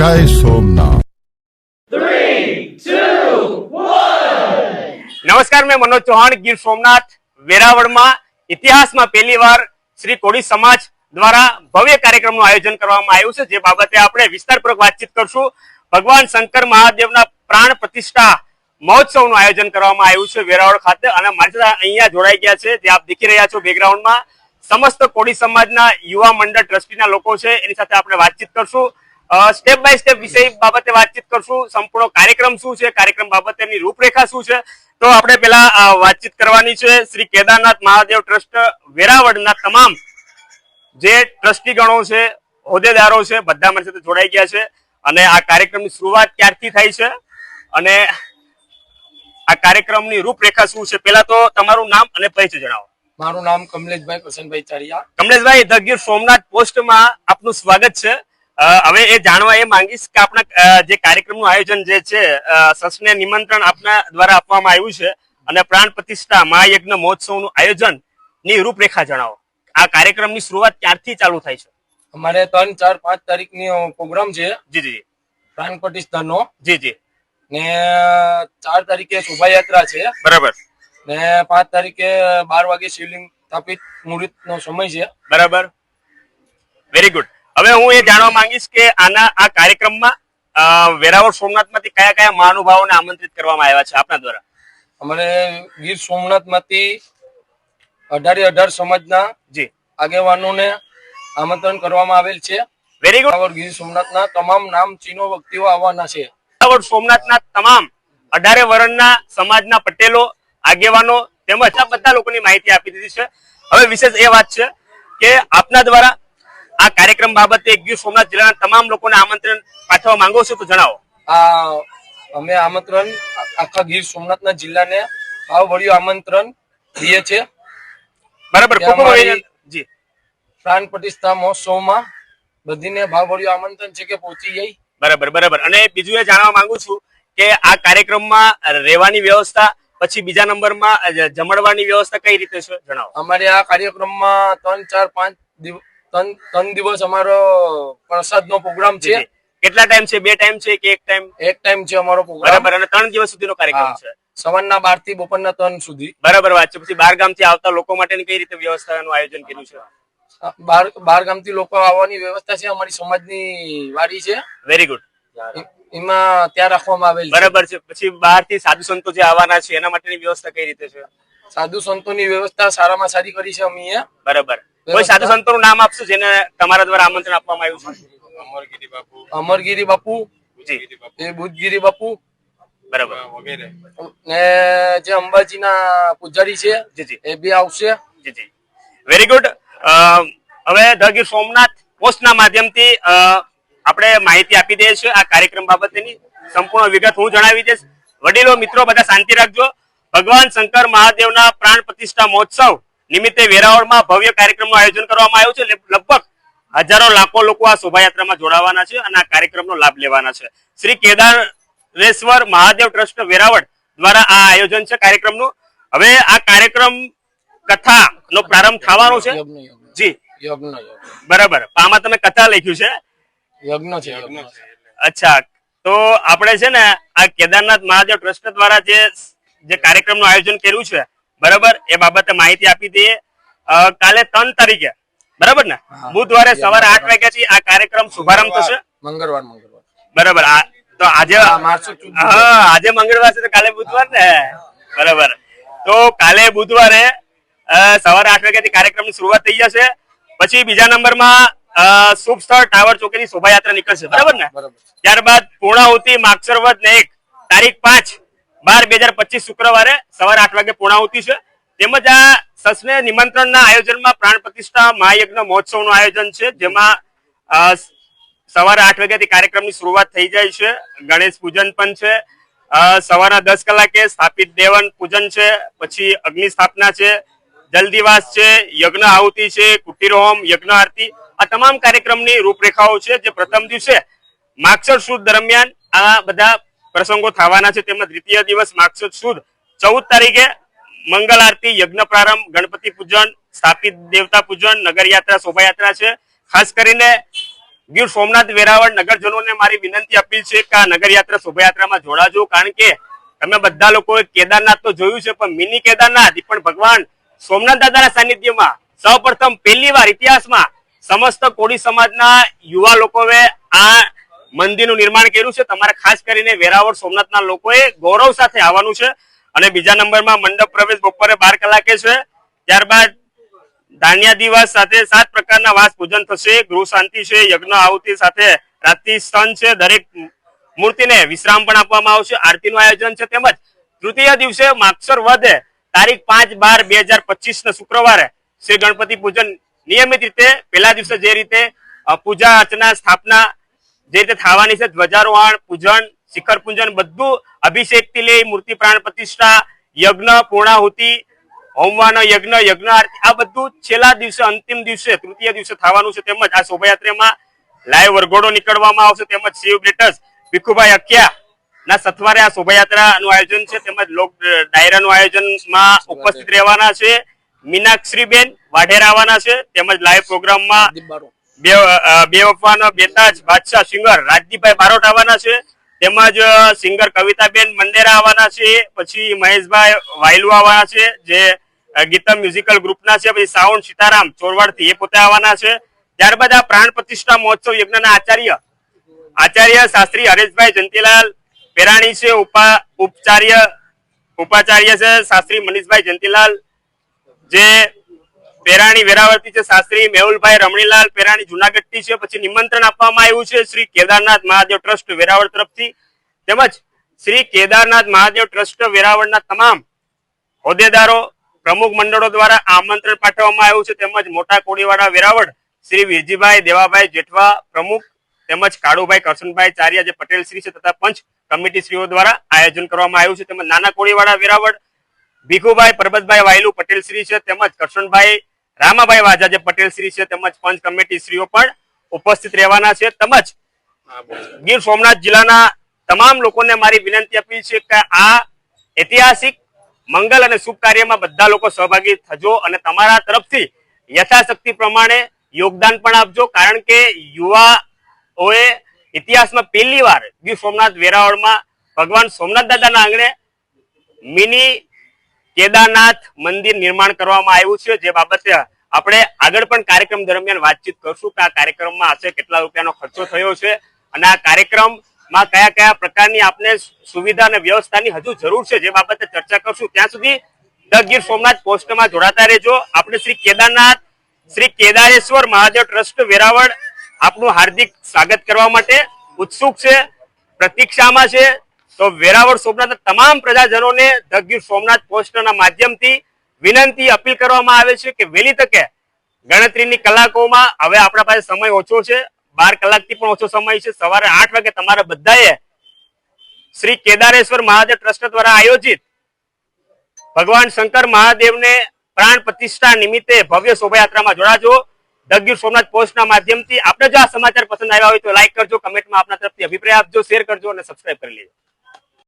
જય સોમનાથ. નમસ્કાર, મેં મનોજ ચૌહાણ, ગીર સોમનાથ, વેરાવળમાં ઇતિહાસમાં પહેલી વાર શ્રી કોળી સમાજ દ્વારા ભવ્ય કાર્યક્રમનું આયોજન કરવામાં આવ્યું છે. જે બાબતે આપણે વિસ્તારપૂર્વક વાતચીત કરશું. ભગવાન શંકર મહાદેવના પ્રાણ પ્રતિષ્ઠા મહોત્સવનું આયોજન કરવામાં આવ્યું છે વેરાવળ ખાતે અને મારી અહીંયા જોડાઈ ગયા છે. જે આપ દેખી રહ્યા છો બેકગ્રાઉન્ડમાં સમસ્ત કોળી સમાજના યુવા મંડળ ટ્રસ્ટીના લોકો છે. એની સાથે આપણે વાતચીત કરશું. સ્ટેપ બાય સ્ટેપ વિષય બાબતે વાતચીત કરશું. સંપૂર્ણ કાર્યક્રમ શું છે કાર્યક્રમ બાબતે એની રૂપરેખા શું છે તો આપણે પેલા વાતચીત કરવાની છે. શ્રી કેદારનાથ મહાદેવ ટ્રસ્ટ વેરાવળના તમામ જે ટ્રસ્ટી ગણો છે હોદ્દેદારો છે બધા મારી સાથે જોડાઈ ગયા છે. અને આ કાર્યક્રમની શરૂઆત ક્યારથી થઈ છે અને આ કાર્યક્રમની રૂપરેખા શું છે પેલા તો તમારું નામ અને પરિચય જણાવો. મારું નામ કમલેશભાઈ પ્રસન્નભાઈ ચારિયા. કમલેશભાઈ ધ ગીર સોમનાથ પોસ્ટમાં આપનું સ્વાગત છે. હવે એ જાણવા એ માંગીશ કે આપણા જે કાર્યક્રમનું આયોજન જે છે સસને નિમંત્રણ આપના દ્વારા આપવામાં આવ્યું છે અને પ્રાણ પ્રતિષ્ઠા મહાયજ્ઞ મહોત્સવનું આયોજનની રૂપરેખા જણાવો. આ કાર્યક્રમની શરૂઆત ક્યારથી ચાલુ થાય છે? અમારે ત્રણ ચાર પાંચ તારીખની પ્રોગ્રામ છે. જી જી પ્રાણ પ્રતિષ્ઠાનો. જી જી. ને ચાર તારીખે શોભાયાત્રા છે. બરાબર. ને પાંચ તારીખે બાર વાગે શિવલિંગ સ્થાપિત મુહૂર્તનો સમય છે. બરાબર. વેરી ગુડ હવે હું એ જાણવા માંગીશ કે આના આ કાર્યક્રમમાં વેરાવળ સોમનાથમાંથી કયા કયા મહાનુભાવોને આમંત્રિત કરવામાં આવ્યા છે આપના દ્વારા? અમારે ગીર સોમનાથમાંથી અઢારે અઢાર સમાજના જી. આગેવાનોને આમંત્રણ કરવામાં આવેલ છે. વેરી ગુડ ગીર સોમનાથના તમામ નામ ચીનો વ્યક્તિઓ આવવાના છે. વેરાવળ સોમનાથના તમામ અઢારે વરણના સમાજના પટેલો આગેવાનો તેમજ બધા લોકોની માહિતી આપી દીધી છે. હવે વિશેષ એ વાત છે કે આપના દ્વારા આ કાર્યક્રમ બાબતે ગીર સોમનાથ જિલ્લાના તમામ લોકોને આમંત્રણ પાઠવવા માંગો છો તો જણાવો. આ અમે આમંત્રણ આખા ગીર સોમનાથના જિલ્લાને ભાવભર્યું આમંત્રણ દઈએ છે. બરાબર જી. પ્રાણ પ્રતિષ્ઠા મહોત્સવમાં બધીને ભાવભર્યું આમંત્રણ છે કે પહોંચી જાય. બરાબર બરાબર. અને બીજું એ જાણવા માંગુ છું કે આ કાર્યક્રમમાં રહેવાની વ્યવસ્થા પછી બીજા નંબરમાં જમણવાની વ્યવસ્થા કઈ રીતે છે જણાવો. અમારે આ કાર્યક્રમમાં ત્રણ ચાર પાંચ ત્રણ ત્રણ દિવસ અમારો પ્રસાદનો પ્રોગ્રામ છે. કેટલા ટાઈમ છે? બે ટાઈમ છે કે એક ટાઈમ એક ટાઈમ છે અમારો પ્રોગ્રામ બરાબર અને ત્રણ દિવસ સુધીનો કાર્યક્રમ. છે. સવારના બારથી બપોરના ત્રણ સુધી. બરાબર વાત છે. પછી બાર ગામથી આવતા લોકો માટેની કઈ રીતે વ્યવસ્થાનું આયોજન કર્યું છે? બાર બાર ગામથી લોકો આવવાની વ્યવસ્થા છે. અમારી સમાજની વાડી છે. વેરી ગુડ એમાં ત્યાં રાખવામાં આવેલ બરાબર છે. પછી બહારથી સાધુ સંતો જે આવવાના છે એના માટેની વ્યવસ્થા કઈ રીતે છે? સાધુ સંતોની વ્યવસ્થા સારામાં સારી કરી છે અમે બરાબર. કોઈ સાધુ સંતોનું નામ આપશો જેને તમારા દ્વારા આમંત્રણ આપવામાં આવ્યું છે? અમરગીરી બાપુ. જી એ બુદ્ધગીરી બાપુ. બરાબર. ને જે અંબાજીના પૂજારી છે એ બી આવશે. જી જી. વેરી ગુડ હવે ધ ગીર સોમનાથ પોસ્ટના માધ્યમથી અ, આપણે માહિતી આપી દઈએ છીએ આ કાર્યક્રમ બાબતેની. સંપૂર્ણ વિગત હું જણાવી દઈશ. વડીલો મિત્રો બધા શાંતિ રાખજો. ભગવાન શંકર મહાદેવના પ્રાણ પ્રતિષ્ઠા મહોત્સવ નિમિત્તે વેરાવળમાં ભવ્ય કાર્યક્રમનું આયોજન કરવામાં આવ્યું છે. લગભગ હજારો લાખો લોકો આ શોભાયાત્રામાં જોડાવાના છે અને આ કાર્યક્રમનો લાભ લેવાના છે. શ્રી કેદારેશ્વર મહાદેવ ટ્રસ્ટ વેરાવળ દ્વારા આ આયોજન છે કાર્યક્રમનું. હવે આ કાર્યક્રમ કથા નો પ્રારંભ થવાનો છે. જી. બરાબર. આમાં તમે કથા લખ્યું છે? યજ્ઞ છે. અચ્છા. તો આપણે છે ને આ કેદારનાથ મહાદેવ ટ્રસ્ટ દ્વારા જે જે કાર્યક્રમનું આયોજન કર્યું છે બરાબર? એ બાબતે માહિતી આપી દઈએ. કાલે ત્રણ તારીખે. બરાબર ને? બુધવારે સવારે આઠ વાગ્યાથી આ કાર્યક્રમ શુભારંભ થશે. મંગળવાર મંગળવાર. બરાબર. તો આજે હા, આજે મંગળવાર છે તો કાલે બુધવાર ને? બરાબર. તો કાલે બુધવારે સવારે આઠ વાગ્યાથી કાર્યક્રમની શરૂઆત થઈ જશે. પછી બીજા નંબરમાં માં શુભ સ્થળ ટાવર ચોકીની શોભાયાત્રા નીકળશે. બરાબર ને? ત્યારબાદ પૂર્ણાહુતિ માગસરવદ ને એક તારીખ પાંચ બાર બે હજાર પચીસ શુક્રવારે સવારે આઠ વાગે પૂર્ણાહુતિ છે. તેમજ આ સસને નિમંત્રણના આયોજનમાં પ્રાણ પ્રતિષ્ઠા મહાયજ્ઞ મહોત્સવનું આયોજન છે, જેમાં સવારે આઠ વાગ્યાથી કાર્યક્રમની શરૂઆત થઈ જાય છે. ગણેશ પૂજન પણ છે. સવારના દસ કલાકે સ્થાપિત દેવન પૂજન છે, પછી અગ્નિ સ્થાપના છે, જલદિવાસ છે, યજ્ઞ આહુતિ છે કુટીર હોમ યજ્ઞ આરતી, આ તમામ કાર્યક્રમની રૂપરેખાઓ છે, જે પ્રથમ દિવસે માક્ષર સુદ દરમિયાન આ બધા પ્રસંગો થવાના છે. તેમના દ્વિતીય દિવસ માગસર સુદ. ચૌદ તારીખે મંગલ આરતી, યજ્ઞ પ્રારંભ, ગણપતિ પૂજન, સ્થાપિત દેવતા પૂજન નગર યાત્રા શોભાયાત્રા છે. ખાસ કરીને ગીર સોમનાથ, વેરાવળ નગરજનોને મારી વિનંતી અપીલ છે કે આ નગરયાત્રા, શોભાયાત્રામાં જોડાજો. કારણ કે તમે બધા લોકોએ કેદારનાથ તો જોયું છે, પણ મિની કેદારનાથ પણ ભગવાન સોમનાથ દાદાના સાનિધ્યમાં સૌપ્રથમ પહેલી વાર ઇતિહાસમાં સમસ્ત કોળી સમાજના યુવા લોકોએ આ મંદિરનું નિર્માણ કર્યું છે. તમારે ખાસ કરીને વેરાવળ સોમનાથના લોકોએ ગૌરવ સાથે આવવાનું છે અને બીજા નંબરમાં મંડપ પ્રવેશ બપોરે બાર કલાકે છે. ત્યારબાદ ધાન્યા દિવસ સાથે સાત પ્રકારના વાસ પૂજન થશે. ગૃહ શાંતિ છે, યજ્ઞ આહુતિ સાથે રાત્રિ સ્તન છે. દરેક મૂર્તિને વિશ્રામ પણ આપવામાં આવશે. આરતીનું આયોજન છે તેમજ તૃતીય દિવસે માક્ષર વધે તારીખ પાંચ બાર બે હજાર પચીસ ના શુક્રવારે શ્રી ગણપતિ પૂજન નિયમિત રીતે, પહેલા દિવસે જે રીતે પૂજા અર્ચના સ્થાપના જે રીતે થવાની છે, ધ્વજારોહણ, પૂજન, શિખર પૂજન, બધું અભિષેકથી લઈ મૂર્તિ પ્રાણ પ્રતિષ્ઠા, યજ્ઞ, પૂર્ણાહુતિ, હોમવાન, યજ્ઞ યજ્ઞ આરતી આ બધું છેલ્લા દિવસે, અંતિમ દિવસે, તૃતીય દિવસે થવાનું છે. તેમજ આ શોભાયાત્રામાં લાઈવ વરઘોડો નીકળવામાં આવશે. તેમજ શિવ બ્લેટર્સ ભીખુભાઈ અખિયા ના સથવારે આ શોભાયાત્રાનું આયોજન છે. તેમજ લોક ડાયરાનું આયોજનમાં ઉપસ્થિત રહેવાના છે. મીનાક્ષરીબેન વાઢેર આવવાના છે. તેમજ લાઈવ પ્રોગ્રામમાં બે બે વફાનો બેતાજ બાદશાહ સિંગર રાજદીપભાઈ બારોટ આવવાના છે. તેમજ સિંગર કવિતાબેન મંડેરા આવવાના છે. પછી મહેશભાઈ વાયલુ આવવાના છે, જે ગીતમ મ્યુઝિકલ ગ્રુપના છે. પછી સાઉન્ડ સીતારામ ચોરવાડથી એ પોતે આવવાના છે. ત્યારબાદ આ પ્રાણ પ્રતિષ્ઠા મહોત્સવ યજ્ઞના આચાર્ય આચાર્ય શાસ્ત્રી હરેશભાઈ જંતીલાલ પેરાણી છે, ઉપા, ઉપચાર્ય, ઉપાચાર્ય છે શાસ્ત્રી મનીષભાઈ જંતીલાલ, જે પેરાણી વેરાવળથી છે શાસ્ત્રી મેહુલભાઈ રમણીલાલ. પેરાણી જુનાગઢથી છે. પછી નિમંત્રણ આપવામાં આવ્યું છે શ્રી કેદારનાથ મહાદેવ ટ્રસ્ટ વેરાવળ તરફથી. તેમજ શ્રી કેદારનાથ મહાદેવ ટ્રસ્ટ વેરાવળના તમામ હોદ્દેદારો, પ્રમુખ મંડળો દ્વારા આમંત્રણ પાઠવવામાં આવ્યું છે. તેમજ મોટા કોડીવાડા વેરાવળ, શ્રી વિરજીભાઈ દેવાભાઈ જેઠવા પ્રમુખ, તેમજ કાળુભાઈ કરશનભાઈ ચારિયા જે પટેલ શ્રી છે તથા પંચ કમિટી શ્રીઓ દ્વારા આયોજન કરવામાં આવ્યું છે. તેમજ નાના કોળીવાડા વેરાવળ, ભીખુભાઈ પરબતભાઈ વાયલુ પટેલ શ્રી છે. તેમજ કરશનભાઈ રામાભાઈ વાજા જે પટેલ શ્રી છે તેમજ પંચ કમિટી શ્રીઓ પણ ઉપસ્થિત રહેવાના છે. તેમજ ગીર સોમનાથ જિલ્લાના તમામ લોકોને મારી વિનંતી અપીલ છે કે આ ઐતિહાસિક મંગલ અને શુભ કાર્યમાં બધા લોકો સહભાગી થજો અને તમારા તરફથી યથાશક્તિ પ્રમાણે યોગદાન પણ આપજો. કારણ કે યુવાઓએ ઇતિહાસમાં પહેલી વાર ગીર સોમનાથ વેરાવળમાં ભગવાન સોમનાથ દાદાના આંગણે મિની કેદારનાથ મંદિર નિર્માણ કરવામાં આવ્યું છે. જે બાબતે આપણે આગળ પણ કાર્યક્રમ દરમિયાન વાતચીત કરશું કે આ કાર્યક્રમમાં આશરે કેટલા રૂપિયાનો ખર્ચો થયો છે અને આ કાર્યક્રમમાં કયા કયા પ્રકારની આપણે સુવિધા અને વ્યવસ્થાની હજુ જરૂર છે જે બાબતે ચર્ચા કરશું. ત્યાં સુધી ધ ગીર સોમનાથ પોસ્ટમાં જોડાતા રહેજો. આપણે શ્રી કેદારનાથ, શ્રી કેદારેશ્વર મહાદેવ ટ્રસ્ટ વેરાવળ આપનું હાર્દિક સ્વાગત કરવા માટે ઉત્સુક છે, પ્રતીક્ષામાં છે. તો વેરાવળ સોમનાથ તમામ પ્રજાજનોને ધ ગીર સોમનાથ પોસ્ટરના માધ્યમથી વિનંતી અપીલ કરવામાં આવે છે કે વહેલી તકે ગણતરીની કલાકોમાં, હવે આપણા પાસે સમય ઓછો છે, બાર કલાકથી પણ ઓછો સમય છે, સવારે આઠ વાગે તમારે બધાએ શ્રી કેદારેશ્વર મહાદેવ ટ્રસ્ટ દ્વારા આયોજિત ભગવાન શંકર મહાદેવને પ્રાણ પ્રતિષ્ઠા નિમિત્તે ભવ્ય શોભાયાત્રામાં જોડાજો. દગીર ગીર સોમનાથ પોસ્ટના માધ્યમથી આપણે જો આ સમાચાર પસંદ આવ્યા હોય તો લાઈક કરજો, કમેન્ટમાં આપના તરફથી અભિપ્રાય આપજો, શેર કરજો અને સબસ્ક્રાઈબ કરી લેજો.